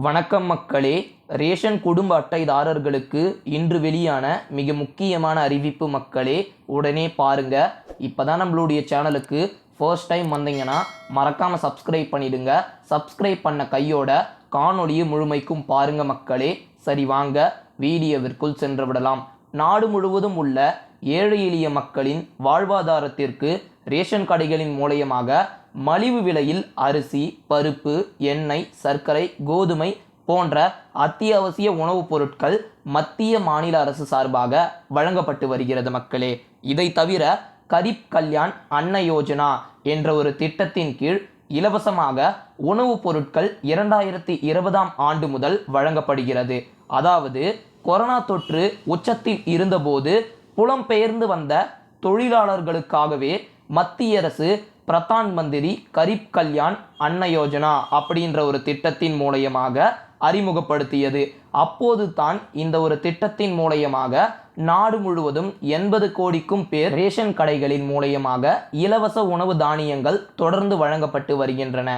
வணக்கம் மக்களே. ரேஷன் குடும்ப அட்டைதாரர்களுக்கு இன்று வெளியான மிக முக்கியமான அறிவிப்பு மக்களே உடனே பாருங்க. இப்பதான் நம்மளுடைய சேனலுக்கு ஃபர்ஸ்ட் டைம் வந்தீங்கன்னா மறக்காம சப்ஸ்கிரைப் பண்ணிடுங்க. சப்ஸ்கிரைப் பண்ண கையோட காணொளியை முழுமைக்கும் பாருங்க மக்களே. சரி வாங்க. வீடியோவிற்குள் சென்று விடலாம். நாடு முழுவதும் உள்ள ஏழை எளிய மக்களின் வாழ்வாதாரத்திற்கு ரேஷன் கடைகளின் மூலயமாக மலிவு விலையில் அரிசி பருப்பு எண்ணெய் சர்க்கரை கோதுமை போன்ற அத்தியாவசிய உணவுப் பொருட்கள் மத்திய மாநில அரசு சார்பாக வழங்கப்பட்டு வருகிறது மக்களே. இதை தவிர கரிப் கல்யாண் அன்ன யோஜனா என்ற ஒரு திட்டத்தின் கீழ் இலவசமாக உணவுப் பொருட்கள் இரண்டாயிரத்தி இருபதாம் ஆண்டு முதல் வழங்கப்படுகிறது. அதாவது கொரோனா தொற்று உச்சத்தில் இருந்தபோது புலம்பெயர்ந்து வந்த தொழிலாளர்களுக்காகவே மத்திய அரசு பிரதான் மந்திரி கரிப் கல்யாண் அன்ன யோஜனா அப்படின்ற ஒரு திட்டத்தின் மூலயமாக அறிமுகப்படுத்தியது. அப்போது தான் இந்த ஒரு திட்டத்தின் மூலயமாக நாடு முழுவதும் எண்பது கோடிக்கும் பேர் ரேஷன் கடைகளின் மூலயமாக இலவச உணவு தானியங்கள் தொடர்ந்து வழங்கப்பட்டு வருகின்றன.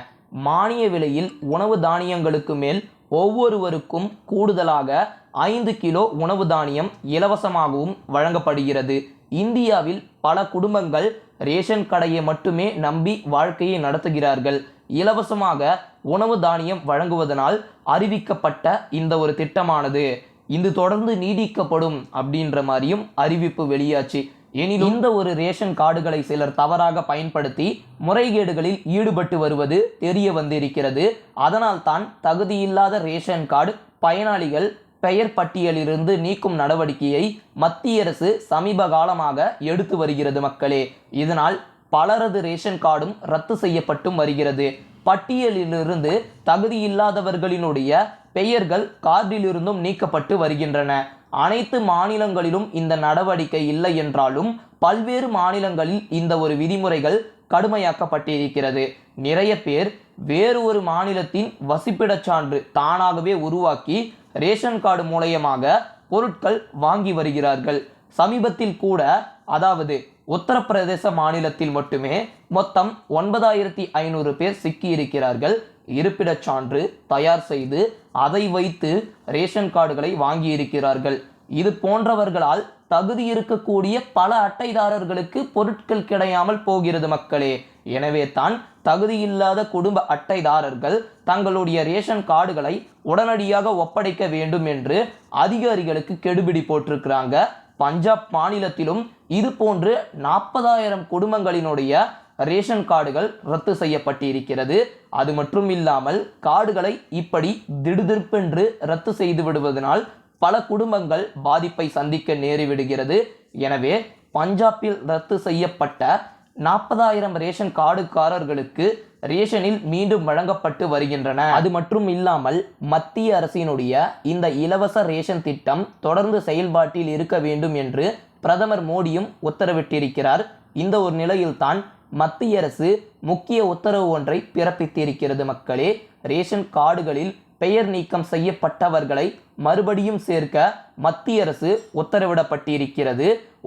மானிய விலையில் உணவு தானியங்களுக்கு மேல் ஒவ்வொருவருக்கும் கூடுதலாக ஐந்து கிலோ உணவு தானியம் இலவசமாகவும் வழங்கப்படுகிறது. இந்தியாவில் பல குடும்பங்கள் ரேஷன் கடையை மட்டுமே நம்பி வாழ்க்கையை நடத்துகிறார்கள். இலவசமாக உணவு தானியம் வழங்குவதனால் அறிவிக்கப்பட்ட இந்த ஒரு திட்டமானது இது தொடர்ந்து நீடிக்கப்படும் அப்படின்ற மாதிரியும் அறிவிப்பு வெளியாச்சு. எனினும் இந்த ஒரு ரேஷன் கார்டுகளை சிலர் தவறாக பயன்படுத்தி முறைகேடுகளில் ஈடுபட்டு வருவது தெரிய வந்திருக்கிறது. அதனால் தான் தகுதியில்லாத ரேஷன் கார்டு பயனாளிகள் பெயர் பட்டியலிலிருந்து நீக்கும் நடவடிக்கையை மத்திய அரசு சமீப காலமாக எடுத்து வருகிறது மக்களே. இதனால் பலரது ரேஷன் கார்டும் ரத்து செய்யப்பட்டும் வருகிறது. பட்டியலிலிருந்து தகுதியில்லாதவர்களினுடைய பெயர்கள் கார்டிலிருந்தும் நீக்கப்பட்டு வருகின்றன. அனைத்து மாநிலங்களிலும் இந்த நடவடிக்கை இல்லை என்றாலும் பல்வேறு மாநிலங்களில் இந்த ஒரு விதிமுறைகள் கடுமையாக்கப்பட்டிருக்கிறது. நிறைய பேர் வேறு ஒரு மாநிலத்தின் வசிப்பிடச் சான்று தானாகவே உருவாக்கி ரேஷன் கார்டு மூலயமாக பொருட்கள் வாங்கி வருகிறார்கள். சமீபத்தில் கூட அதாவது உத்தரப்பிரதேச மாநிலத்தில் மட்டுமே மொத்தம் ஒன்பதாயிரத்தி ஐநூறு பேர் சிக்கியிருக்கிறார்கள். இருப்பிடச் சான்று தயார் செய்து அதை வைத்து ரேஷன் கார்டுகளை வாங்கியிருக்கிறார்கள். இது போன்றவர்களால் தகுதி இருக்கக்கூடிய பல அட்டைதாரர்களுக்கு பொருட்கள் கிடையாமல் போகிறது மக்களே. எனவே தான் தகுதியில்லாத குடும்ப அட்டைதாரர்கள் தங்களுடைய ரேஷன் கார்டுகளை உடனடியாக ஒப்படைக்க வேண்டும் என்று அதிகாரிகளுக்கு கெடுபிடி போட்டிருக்கிறாங்க. பஞ்சாப் மாநிலத்திலும் இது போன்று நாற்பதாயிரம் குடும்பங்களினுடைய ரேஷன் கார்டுகள் ரத்து செய்யப்பட்டிருக்கிறது. அது மட்டும் இல்லாமல் கார்டுகளை இப்படி திடுதிருப்பென்று ரத்து செய்து விடுவதனால் பல குடும்பங்கள் பாதிப்பை சந்திக்க நேரிவிடுகிறது எனவே பஞ்சாபில் ரத்து செய்யப்பட்ட நாற்பதாயிரம் ரேஷன் கார்டுக்காரர்களுக்கு ரேஷனில் மீண்டும் வழங்கப்பட்டு வருகின்றன. அது மட்டும் இல்லாமல் மத்திய அரசினுடைய இந்த இலவச ரேஷன் திட்டம் தொடர்ந்து செயல்பாட்டில் இருக்க வேண்டும் என்று பிரதமர் மோடியும் உத்தரவிட்டிருக்கிறார். இந்த ஒரு நிலையில்தான் மத்திய அரசு முக்கிய உத்தரவு ஒன்றை பிறப்பித்திருக்கிறது மக்களே. ரேஷன் கார்டுகளில் பெயர் நீக்கம் செய்யப்பட்டவர்களை மறுபடியும் சேர்க்க மத்திய அரசு உத்தரவிடப்பட்டிருக்கிறது.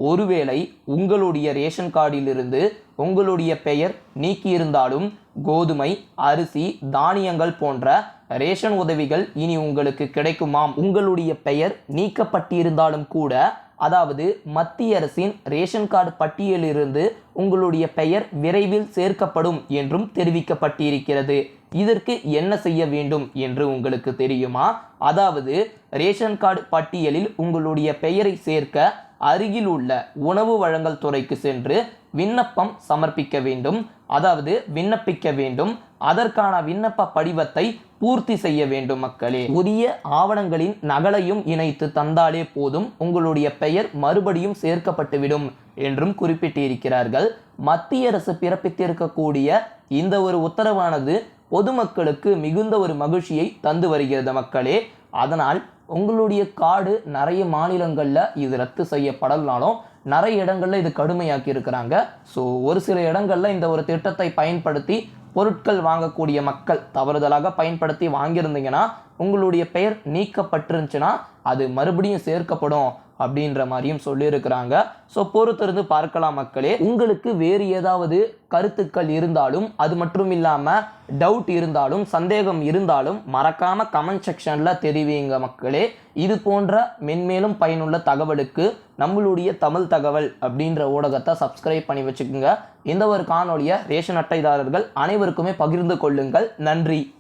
ஒருவேளை உங்களுடைய ரேஷன் கார்டிலிருந்து உங்களுடைய பெயர் நீக்கியிருந்தாலும் கோதுமை அரிசி தானியங்கள் போன்ற ரேஷன் உதவிகள் இனி உங்களுக்கு கிடைக்குமாம். உங்களுடைய பெயர் நீக்கப்பட்டிருந்தாலும் கூட அதாவது மத்திய அரசின் ரேஷன் கார்டு பட்டியலிலிருந்து உங்களுடைய பெயர் விரைவில் சேர்க்கப்படும் என்றும் தெரிவிக்கப்பட்டிருக்கிறது. இதற்கு என்ன செய்ய வேண்டும் என்று உங்களுக்கு தெரியுமா? அதாவது ரேஷன் கார்டு பட்டியலில் உங்களுடைய பெயரை சேர்க்க அருகில் உள்ள உணவு வழங்கல் துறைக்கு சென்று விண்ணப்பம் சமர்ப்பிக்க வேண்டும். அதாவது விண்ணப்பிக்க வேண்டும். அதற்கான விண்ணப்ப படிவத்தை பூர்த்தி செய்ய வேண்டும் மக்களே. உரிய ஆவணங்களின் நகலையும் இணைத்து தந்தாலே போதும் உங்களுடைய பெயர் மறுபடியும் சேர்க்கப்பட்டுவிடும் என்றும் குறிப்பிட்டிருக்கிறார்கள். மத்திய அரசு பிறப்பித்திருக்கக்கூடிய இந்த ஒரு உத்தரவானது பொதுமக்களுக்கு மிகுந்த ஒரு மகிழ்ச்சியை தந்து வருகிறது மக்களே. அதனால் உங்களுடைய காடு நிறைய மாநிலங்களில் இது ரத்து செய்யப்படலனாலும் நிறைய இடங்களில் இது கடுமையாக்கி இருக்கிறாங்க. ஸோ ஒரு சில இடங்களில் இந்த ஒரு திட்டத்தை பயன்படுத்தி பொருட்கள் வாங்கக்கூடிய மக்கள் தவறுதலாக பயன்படுத்தி வாங்கியிருந்தீங்கன்னா உங்களுடைய பெயர் நீக்கப்பட்டிருந்துச்சுன்னா அது மறுபடியும் சேர்க்கப்படும். அப்படின்ற மாதிரியும் சொல்லியிருக்கிறாங்க. ஸோ பொறுத்திருந்து பார்க்கலாம் மக்களே. உங்களுக்கு வேறு ஏதாவது கருத்துக்கள் இருந்தாலும் அது மட்டும் இல்லாமல் டவுட் இருந்தாலும் சந்தேகம் இருந்தாலும் மறக்காம கமெண்ட் செக்ஷனில் தெரிவிங்க மக்களே. இது போன்ற மென்மேலும் பயனுள்ள தகவலுக்கு நம்மளுடைய தமிழ் தகவல் அப்படின்ற ஊடகத்தை சப்ஸ்கிரைப் பண்ணி வச்சுக்கோங்க. இந்த ஒரு காணொலியை ரேஷன் அட்டைதாரர்கள் அனைவருக்குமே பகிர்ந்து கொள்ளுங்கள். நன்றி.